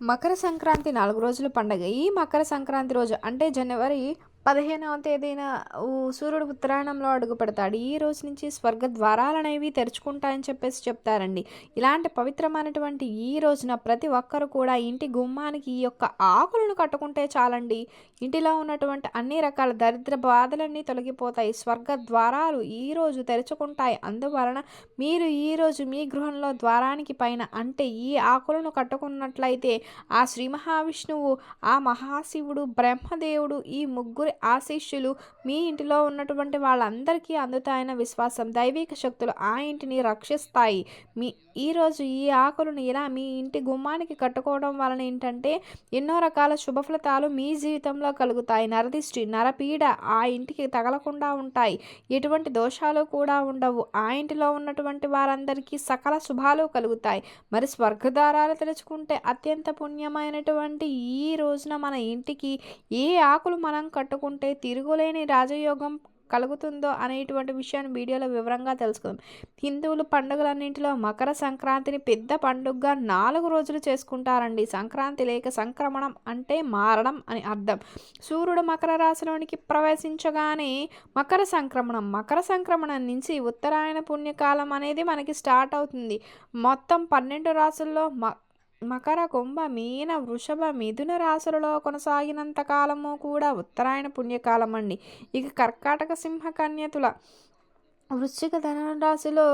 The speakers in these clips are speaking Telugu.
మకర సంక్రాంతి నాలుగు రోజుల పండగ. ఈ మకర సంక్రాంతి రోజు అంటే జనవరి పదిహేనవ తేదీన సూర్యుడు ఉత్తరాయణంలో అడుగు పెడతాడు. ఈ రోజు నుంచి స్వర్గ ద్వారాలు అనేవి తెరుచుకుంటాయని చెప్పేసి చెప్తారండి. ఇలాంటి పవిత్రమైనటువంటి ఈ రోజున ప్రతి ఒక్కరు కూడా ఇంటి గుమ్మానికి ఈ యొక్క ఆకులను కట్టుకుంటే చాలండి. ఇంటిలో ఉన్నటువంటి అన్ని రకాల దరిద్ర బాధలన్నీ తొలగిపోతాయి. స్వర్గ ద్వారాలు ఈ రోజు తెరుచుకుంటాయి. అందువలన మీరు ఈ రోజు మీ గృహంలో ద్వారానికి పైన అంటే ఈ ఆకులను కట్టుకున్నట్లయితే ఆ శ్రీ మహావిష్ణువు ఆ మహాశివుడు బ్రహ్మదేవుడు ఈ ముగ్గురు ఆశీస్సులు మీ ఇంటిలో ఉన్నటువంటి వాళ్ళందరికీ అందుతాయన్న విశ్వాసం. దైవిక శక్తులు ఆ ఇంటిని రక్షిస్తాయి. మీ ఈరోజు ఈ ఆకులను ఇలా మీ ఇంటి గుమ్మానికి కట్టుకోవడం వలన ఏంటంటే ఎన్నో రకాల శుభ ఫలితాలు మీ జీవితంలో కలుగుతాయి. నరదిష్టి నరపీడ ఆ ఇంటికి తగలకుండా ఉంటాయి. ఎటువంటి దోషాలు కూడా ఉండవు. ఆ ఇంటిలో ఉన్నటువంటి వారందరికీ సకల శుభాలు కలుగుతాయి. మరి స్వర్గదారాలు తెలుసుకుంటే అత్యంత పుణ్యమైనటువంటి ఈ రోజున మన ఇంటికి ఏ ఆకులు మనం కట్టుకుంటే తిరుగులేని రాజయోగం కలుగుతుందో అనేటువంటి విషయాన్ని వీడియోలో వివరంగా తెలుసుకుందాం. హిందువులు పండుగలన్నింటిలో మకర సంక్రాంతిని పెద్ద పండుగగా నాలుగు రోజులు చేసుకుంటారండి. సంక్రాంతి లేక సంక్రమణం అంటే మారడం అని అర్థం. సూర్యుడు మకర రాశిలోనికి ప్రవేశించగానే మకర సంక్రమణం మకర సంక్రమణం నుంచి ఉత్తరాయణ పుణ్యకాలం అనేది మనకి స్టార్ట్ అవుతుంది. మొత్తం పన్నెండు రాసుల్లో మ మకర కుంభ మీన వృషభ మిథున రాశులలో కొనసాగినంత కాలము కూడా ఉత్తరాయణ పుణ్యకాలం అండి ఇక కర్కాటక సింహ కన్యతుల వృశ్చిక ధనురాశిలో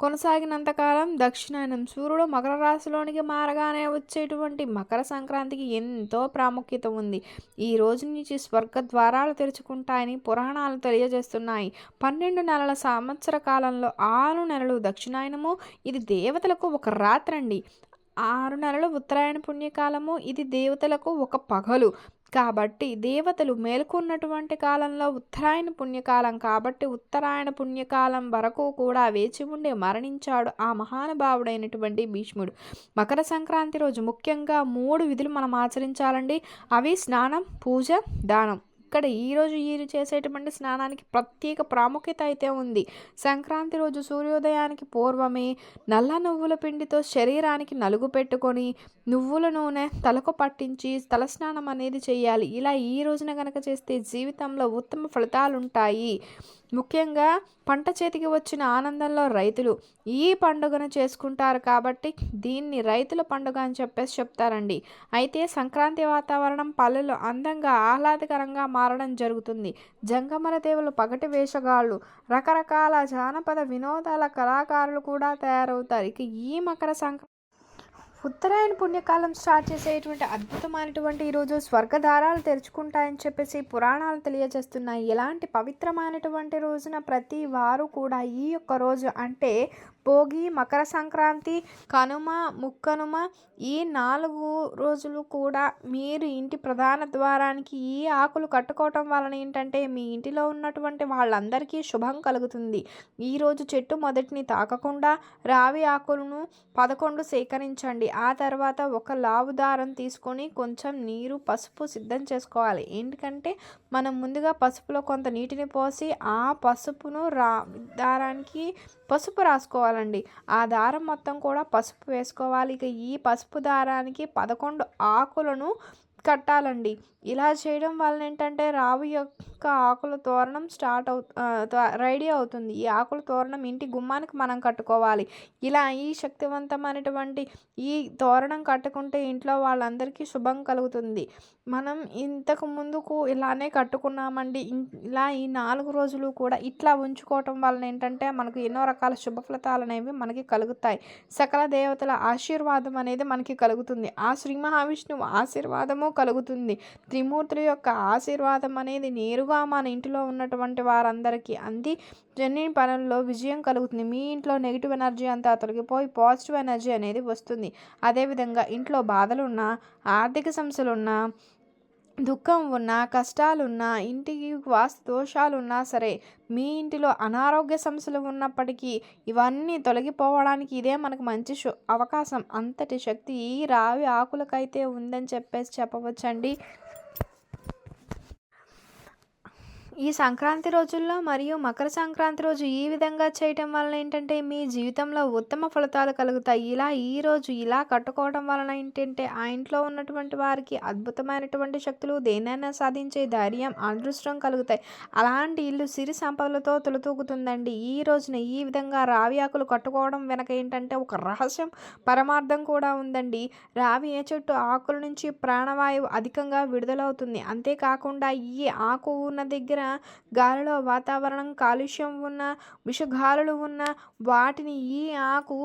కొనసాగినంతకాలం దక్షిణాయనం సూర్యుడు మకర రాశిలోనికి మారగానే వచ్చేటువంటి మకర సంక్రాంతికి ఎంతో ప్రాముఖ్యత ఉంది. ఈ రోజు నుంచి స్వర్గ ద్వారాలు తెరుచుకుంటాయని పురాణాలు తెలియజేస్తున్నాయి. పన్నెండు నెలల సంవత్సర కాలంలో ఆరు నెలలు దక్షిణాయనము. ఇది దేవతలకు ఒక రాత్రండి. ఆరు నెలలు ఉత్తరాయణ పుణ్యకాలము ఇది దేవతలకు ఒక పగలు. కాబట్టి దేవతలు మేల్కొన్నటువంటి కాలంలో ఉత్తరాయణ పుణ్యకాలం కాబట్టి ఉత్తరాయణ పుణ్యకాలం వరకు కూడా వేచి ఉండి మరణించాడు ఆ మహానుభావుడైనటువంటి భీష్ముడు. మకర సంక్రాంతి రోజు ముఖ్యంగా మూడు విధులు మనం ఆచరించాలండి. అవి స్నానం పూజ దానం. ఇక్కడ ఈరోజు వీరు చేసేటువంటి స్నానానికి ప్రత్యేక ప్రాముఖ్యత అయితే ఉంది. సంక్రాంతి రోజు సూర్యోదయానికి పూర్వమే నల్ల నువ్వుల పిండితో శరీరానికి నలుగు పెట్టుకొని నువ్వుల నూనె తలకు పట్టించి తలస్నానం అనేది చేయాలి. ఇలా ఈ రోజున కనుక చేస్తే జీవితంలో ఉత్తమ ఫలితాలు ఉంటాయి. ముఖ్యంగా పంట చేతికి వచ్చిన ఆనందంలో రైతులు ఈ పండుగను చేసుకుంటారు కాబట్టి దీన్ని రైతుల పండుగ అని చెప్పేసి చెప్తారండి. అయితే సంక్రాంతి వాతావరణం పల్లెలు అందంగా ఆహ్లాదకరంగా మారడం జరుగుతుంది. జంగమర దేవులు పగటి వేషగాళ్ళు రకరకాల జానపద వినోదాల కళాకారులు కూడా తయారవుతారు. ఇక ఈ మకర సంక్రాంతి ఉత్తరాయణ పుణ్యకాలం స్టార్ట్ చేసేటువంటి అద్భుతమైనటువంటి ఈరోజు స్వర్గధారాలు తెరుచుకుంటాయని చెప్పేసి పురాణాలు తెలియజేస్తున్నాయి. ఇలాంటి పవిత్రమైనటువంటి రోజున ప్రతి వారు కూడా ఈ యొక్క రోజు అంటే భోగి మకర సంక్రాంతి కనుమ ముక్కనుమ ఈ నాలుగు రోజులు కూడా మీరు ఇంటి ప్రధాన ద్వారానికి ఈ ఆకులు కట్టుకోవటం వలన ఏంటంటే మీ ఇంటిలో ఉన్నటువంటి వాళ్ళందరికీ శుభం కలుగుతుంది. ఈరోజు చెట్టు మొదటిని తాకకుండా రావి ఆకులను పదకొండు సేకరించండి. ఆ తర్వాత ఒక లావు దారం తీసుకొని కొంచెం నీరు పసుపు సిద్ధం చేసుకోవాలి. ఎందుకంటే మనం ముందుగా పసుపులో కొంత నీటిని పోసి ఆ పసుపును రా దారానికి పసుపు రాసుకోవాలండి. ఆ దారం మొత్తం కూడా పసుపు వేసుకోవాలి. ఇక ఈ పసుపు దారానికి పదకొండు ఆకులను కట్టాలండి. ఇలా చేయడం వలన ఏంటంటే రావు యొక్క ఆకుల తోరణం స్టార్ట్ అవు రెడీ అవుతుంది. ఈ ఆకుల తోరణం ఇంటి గుమ్మానికి మనం కట్టుకోవాలి. ఇలా ఈ శక్తివంతమైనటువంటి ఈ తోరణం కట్టుకుంటే ఇంట్లో వాళ్ళందరికీ శుభం కలుగుతుంది. మనం ఇంతకు ముందుకు ఇలానే కట్టుకున్నామండి. ఇలా ఈ నాలుగు రోజులు కూడా ఇట్లా ఉంచుకోవటం వలన ఏంటంటే మనకు ఎన్నో రకాల శుభ ఫలితాలు అనేవి మనకి కలుగుతాయి. సకల దేవతల ఆశీర్వాదం అనేది మనకి కలుగుతుంది. ఆ శ్రీ మహావిష్ణువు ఆశీర్వాదము కలుగుతుంది. త్రిమూర్తుల యొక్క ఆశీర్వాదం అనేది నేరుగా మన ఇంటిలో ఉన్నటువంటి వారందరికీ అంది. జన్ని పనుల్లో విజయం కలుగుతుంది. మీ ఇంట్లో నెగిటివ్ ఎనర్జీ అంతా తొలగిపోయి పాజిటివ్ ఎనర్జీ అనేది వస్తుంది. అదేవిధంగా ఇంట్లో బాధలున్నా ఆర్థిక సమస్యలున్నా దుఃఖం ఉన్నా కష్టాలున్నా ఇంటికి వాస్తు దోషాలున్నా సరే మీ ఇంటిలో అనారోగ్య సమస్యలు ఉన్నప్పటికీ ఇవన్నీ తొలగిపోవడానికి ఇదే మనకు మంచి అవకాశం. అంతటి శక్తి ఈ రావి ఆకులకైతే ఉందని చెప్పేసి చెప్పవచ్చండి. ఈ సంక్రాంతి రోజుల్లో మరియు మకర సంక్రాంతి రోజు ఈ విధంగా చేయటం వలన ఏంటంటే మీ జీవితంలో ఉత్తమ ఫలితాలు కలుగుతాయి. ఇలా ఈ రోజు ఇలా కట్టుకోవడం వలన ఏంటంటే ఆ ఇంట్లో ఉన్నటువంటి వారికి అద్భుతమైనటువంటి శక్తులు దేనైనా సాధించే ధైర్యం అదృష్టం కలుగుతాయి. అలాంటి ఇల్లు సిరి సంపదలతో తులతూగుతుందండి. ఈ రోజున ఈ విధంగా రావి ఆకులు కట్టుకోవడం వెనక ఏంటంటే ఒక రహస్యం పరమార్థం కూడా ఉందండి. రావి ఏ చెట్టు ఆకుల నుంచి ప్రాణవాయువు అధికంగా విడుదలవుతుంది. అంతేకాకుండా ఈ ఆకు ఉన్న దగ్గర గాలిలో వాతావరణం కాలుష్యం ఉన్న విషగాలులు ఉన్న వాటిని ఈ ఆకు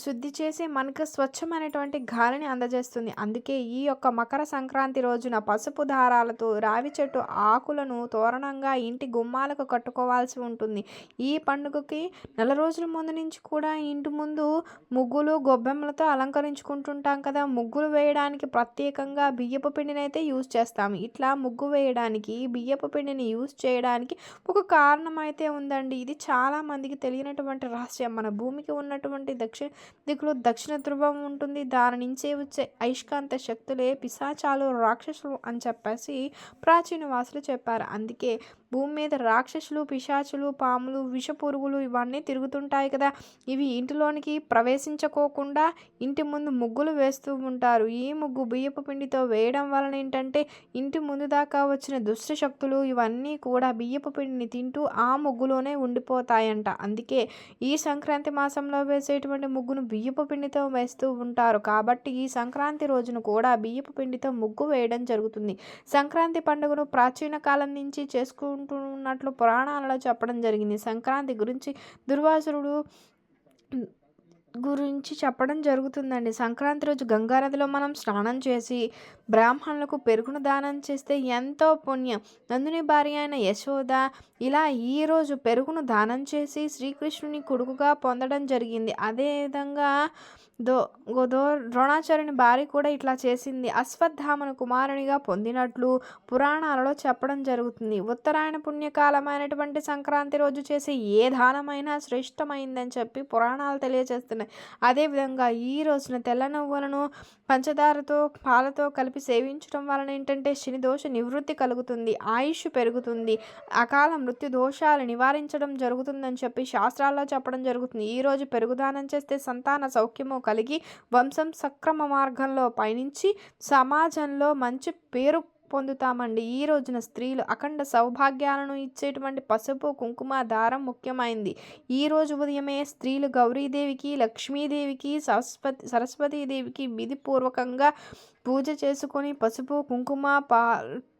శుద్ధి చేసి మనకు స్వచ్ఛమైనటువంటి గాలిని అందజేస్తుంది. అందుకే ఈ యొక్క మకర సంక్రాంతి రోజున పసుపు దారాలతో రావి చెట్టు ఆకులను తోరణంగా ఇంటి గుమ్మాలకు కట్టుకోవాల్సి ఉంటుంది. ఈ పండుగకి నెల రోజుల ముందు నుంచి కూడా ఇంటి ముందు ముగ్గులు గొబ్బెమ్మలతో అలంకరించుకుంటుంటాం కదా. ముగ్గులు వేయడానికి ప్రత్యేకంగా బియ్యపు పిండిని అయితే యూజ్ చేస్తాం ఇట్లా ముగ్గు వేయడానికి బియ్యపు పిండిని యూజ్ చేయడానికి ఒక కారణం అయితే ఉందండి. ఇది చాలామందికి తెలియనటువంటి రహస్యం. మన భూమికి ఉన్నటువంటి దక్షిణ దిక్కులో దక్షిణ ధ్రువం ఉంటుంది. దాని నుంచే వచ్చే అయస్కాంత శక్తులే పిశాచాలు రాక్షసులు అని చెప్పేసి ప్రాచీన వాసులు చెప్పారు. అందుకే భూమి మీద రాక్షసులు పిశాచులు పాములు విషపురుగులు ఇవన్నీ తిరుగుతుంటాయి కదా. ఇవి ఇంటిలోనికి ప్రవేశించుకోకుండా ఇంటి ముందు ముగ్గులు వేస్తూ ఉంటారు. ఈ ముగ్గు బియ్యపు పిండితో వేయడం వలన ఏంటంటే ఇంటి ముందు దాకా వచ్చిన దుష్ట శక్తులు ఇవన్నీ కూడా బియ్యపు పిండిని తింటూ ఆ ముగ్గులోనే ఉండిపోతాయంట. అందుకే ఈ సంక్రాంతి మాసంలో వేసేటువంటి ముగ్గును బియ్యపు పిండితో వేస్తూ ఉంటారు. కాబట్టి ఈ సంక్రాంతి రోజున కూడా బియ్యపు పిండితో ముగ్గు వేయడం జరుగుతుంది. సంక్రాంతి పండుగను ప్రాచీన కాలం నుంచి చేసుకుంటూ చేసుకుంటున్నట్లు పురాణాలలో చెప్పడం జరిగింది. సంక్రాంతి గురించి దుర్వాసురుడు గురించి చెప్పడం జరుగుతుందండి. సంక్రాంతి రోజు గంగానదిలో మనం స్నానం చేసి బ్రాహ్మణులకు పెరుగును దానం చేస్తే ఎంతో పుణ్యం. నందుని భార్య అయిన యశోద ఇలా ఈరోజు పెరుగును దానం చేసి శ్రీకృష్ణుని కొడుకుగా పొందడం జరిగింది. అదేవిధంగా దో గోదో ద్రోణాచార్యుని భార్య కూడా ఇట్లా చేసింది. అశ్వత్థామను కుమారునిగా పొందినట్లు పురాణాలలో చెప్పడం జరుగుతుంది. ఉత్తరాయణ పుణ్యకాలమైనటువంటి సంక్రాంతి రోజు చేసే ఏ దానమైనా శ్రేష్టమైందని చెప్పి పురాణాలు తెలియజేస్తున్నాయి. అదేవిధంగా ఈ రోజున తెల్ల నువ్వులను పంచదారతో పాలతో కలిపి సేవించడం వలన ఏంటంటే శని దోష నివృత్తి కలుగుతుంది ఆయుష్ పెరుగుతుంది అకాల మృత్యు దోషాలు నివారించడం జరుగుతుందని చెప్పి శాస్త్రాల్లో చెప్పడం జరుగుతుంది. ఈరోజు పెరుగుదానం చేస్తే సంతాన సౌఖ్యము కలిగి వంశం సక్రమ మార్గంలో పయనించి సమాజంలో మంచి పేరు పొందుతామండి. ఈ రోజున స్త్రీలు అఖండ సౌభాగ్యాలను ఇచ్చేటువంటి పసుపు కుంకుమ దారం ముఖ్యమైంది. ఈ రోజు ఉదయమే స్త్రీలు గౌరీదేవికి లక్ష్మీదేవికి సరస్వతి సరస్వతీదేవికి విధిపూర్వకంగా పూజ చేసుకొని పసుపు కుంకుమ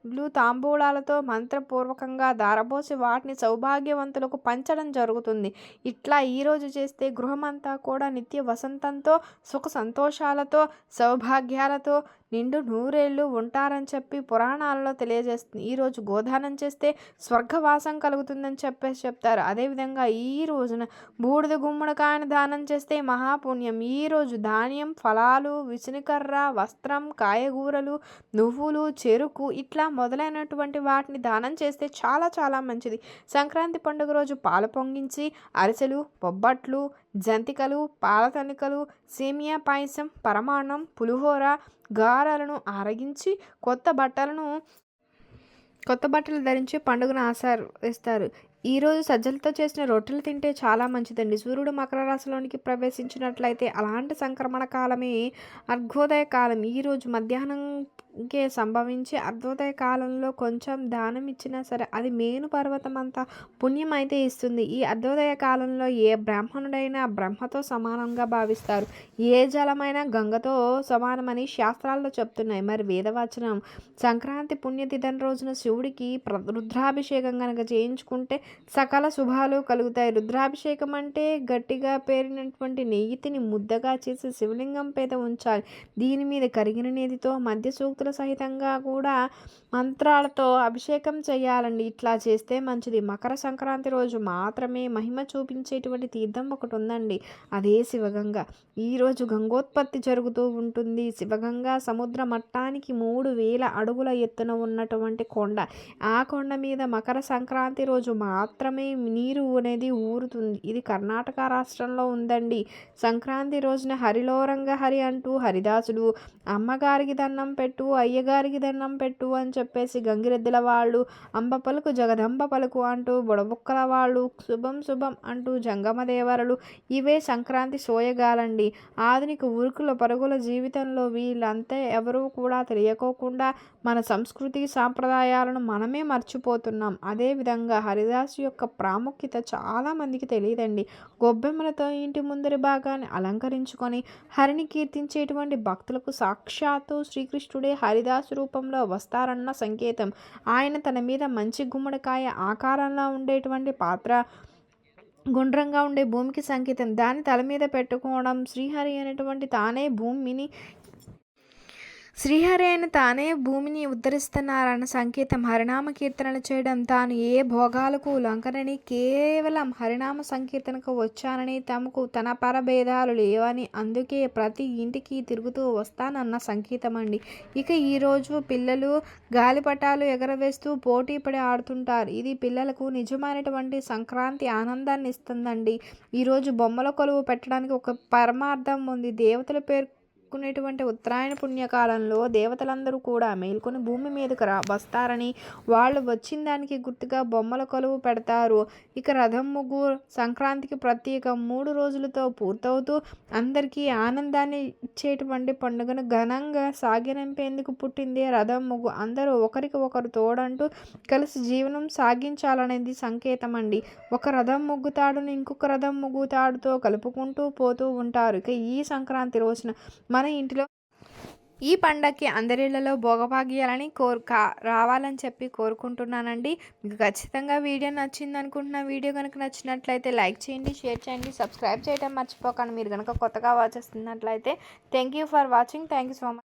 బ్లూ తాంబూలాలతో మంత్రపూర్వకంగా దారబోసి వాటిని సౌభాగ్యవంతులకు పంచడం జరుగుతుంది. ఇట్లా ఈరోజు చేస్తే గృహమంతా కూడా నిత్య వసంతంతో సుఖ సంతోషాలతో సౌభాగ్యాలతో నిండు నూరేళ్ళు ఉంటారని చెప్పి పురాణాలలో తెలియజేస్తుంది. ఈరోజు గోదానం చేస్తే స్వర్గవాసం కలుగుతుందని చెప్పేసి చెప్తారు. అదేవిధంగా ఈ రోజున బూడిద గుమ్మడికాయను దానం చేస్తే మహాపుణ్యం. ఈరోజు ధాన్యం ఫలాలు విసునికర్ర వస్త్రం కాయగూరలు నువ్వులు చెరుకు ఇట్లా మొదలైనటువంటి వాటిని దానం చేస్తే చాలా చాలా మంచిది. సంక్రాంతి పండుగ రోజు పాలు పొంగించి అరిసెలు బొబ్బట్లు జంతికలు పాలతనికలు సేమియా పాయసం పరమాన్నం పులిహోర గారాలను ఆరగించి కొత్త బట్టలను కొత్త బట్టలు ధరించి పండుగను ఆచరిస్తారు. ఈరోజు సజ్జలతో చేసిన రొట్టెలు తింటే చాలా మంచిదండి. సూర్యుడు మకర రాశిలోనికి ప్రవేశించినట్లయితే అలాంటి సంక్రమణ కాలమే అర్ఘోదయ కాలం. ఈరోజు ఇంకే సంభవించి అర్ధోదయ కాలంలో కొంచెం దానం ఇచ్చినా సరే అది మేను పర్వతం అంతా పుణ్యం అయితే ఇస్తుంది. ఈ అర్ధోదయ కాలంలో ఏ బ్రాహ్మణుడైనా బ్రహ్మతో సమానంగా భావిస్తారు. ఏ జలమైనా గంగతో సమానమని శాస్త్రాల్లో చెప్తున్నాయి. మరి వేదవచనం సంక్రాంతి పుణ్యతిథి రోజున శివుడికి ప్ర రుద్రాభిషేకం కనుక చేయించుకుంటే సకల శుభాలు కలుగుతాయి. రుద్రాభిషేకం అంటే గట్టిగా పేరినటువంటి నెయ్యితిని ముద్దగా చేసి శివలింగం పేద ఉంచాలి. దీని మీద కరిగిన నేతితో మధ్య సూక్తుల సహితంగా కూడా మంత్రాలతో అభిషేకం చేయాలండి. ఇట్లా చేస్తే మంచిది. మకర సంక్రాంతి రోజు మాత్రమే మహిమ చూపించేటువంటి తీర్థం ఒకటి ఉందండి. అదే శివగంగ. ఈరోజు గంగోత్పత్తి జరుగుతూ ఉంటుంది. శివగంగ సముద్ర మట్టానికి మూడు వేల అడుగుల ఎత్తున ఉన్నటువంటి కొండ. ఆ కొండ మీద మకర సంక్రాంతి రోజు మాత్రమే నీరు అనేది ఊరుతుంది. ఇది కర్ణాటక రాష్ట్రంలో ఉందండి. సంక్రాంతి రోజున హరిలోరంగ హరి అంటూ హరిదాసుడు అమ్మగారికి దండం పెట్టు అయ్యగారికి దండం పెట్టు అని చెప్పేసి గంగిరెద్దుల వాళ్ళు అంబ పలుకు జగదంబ పలుకు అంటూ బుడబుక్కల వాళ్ళు శుభం శుభం అంటూ జంగమదేవరలు ఇవే సంక్రాంతి సోయగాలండి. ఆధునిక ఉరుకుల పరుగుల జీవితంలో వీళ్ళంతా ఎవరూ కూడా తెలియకోకుండా మన సంస్కృతి సాంప్రదాయాలను మనమే మర్చిపోతున్నాం. అదేవిధంగా హరిదాసు యొక్క ప్రాముఖ్యత చాలామందికి తెలియదండి. గొబ్బెమ్మలతో ఇంటి ముందరి భాగాన్ని అలంకరించుకొని హరిని కీర్తించేటువంటి భక్తులకు సాక్షాత్తు శ్రీకృష్ణుడే హరిదాసు రూపంలో వస్తారన్న సంకేతం. ఆయన తన మీద మంచి గుమ్మడికాయ ఆకారంలో ఉండేటువంటి పాత్ర గుండ్రంగా ఉండే భూమికి సంకేతం. దాన్ని తల మీద పెట్టుకోవడం శ్రీహరి అనేటువంటి తానే భూమిని శ్రీహరి అయిన తానే భూమిని ఉద్ధరిస్తున్నారన్న సంకేతం హరినామ కీర్తనలు చేయడం తాను ఏ భోగాలకు లంకనని కేవలం హరినామ సంకీర్తనకు వచ్చానని తమకు తన పరభేదాలు లేవని అందుకే ప్రతి ఇంటికి తిరుగుతూ వస్తానన్న సంకేతం అండి ఇక ఈరోజు పిల్లలు గాలిపటాలు ఎగరవేస్తూ పోటీ పడి ఆడుతుంటారు. ఇది పిల్లలకు నిజమైనటువంటి సంక్రాంతి ఆనందాన్ని ఇస్తుందండి. ఈరోజు బొమ్మల కొలువు పెట్టడానికి ఒక పరమార్థం ఉంది. దేవతల పేరు కునేటువంటి ఉత్తరాయణ పుణ్యకాలంలో దేవతలందరూ కూడా మేల్కొని భూమి మీదకు రా వస్తారని వాళ్ళు వచ్చిన దానికి గుర్తుగా బొమ్మల కొలువు పెడతారు. ఇక రథం ముగ్గు సంక్రాంతికి ప్రత్యేక మూడు రోజులతో పూర్తవుతూ అందరికీ ఆనందాన్ని ఇచ్చేటువంటి పండుగను ఘనంగా సాగినంపేందుకు పుట్టింది రథం ముగ్గు. అందరూ ఒకరికి ఒకరు తోడంటూ కలిసి జీవనం సాగించాలనేది సంకేతం అండి ఒక రథం ముగ్గు తాడును ఇంకొక రథం ముగ్గు తాడుతో కలుపుకుంటూ పోతూ ఉంటారు. ఇక ఈ సంక్రాంతి రోజున మన ఇంటిలో ఈ పండగకి అందరిళ్ళలో భోగభాగ్యాలని కోరు రావాలని చెప్పి కోరుకుంటున్నానండి. మీకు ఖచ్చితంగా వీడియో నచ్చింది అనుకుంటున్న వీడియో కనుక నచ్చినట్లయితే లైక్ చేయండి షేర్ చేయండి సబ్స్క్రైబ్ చేయడం మర్చిపోకండి. మీరు కనుక కొత్తగా వాచ్ చేస్తున్నట్లయితే thank you for watching. Thank you so much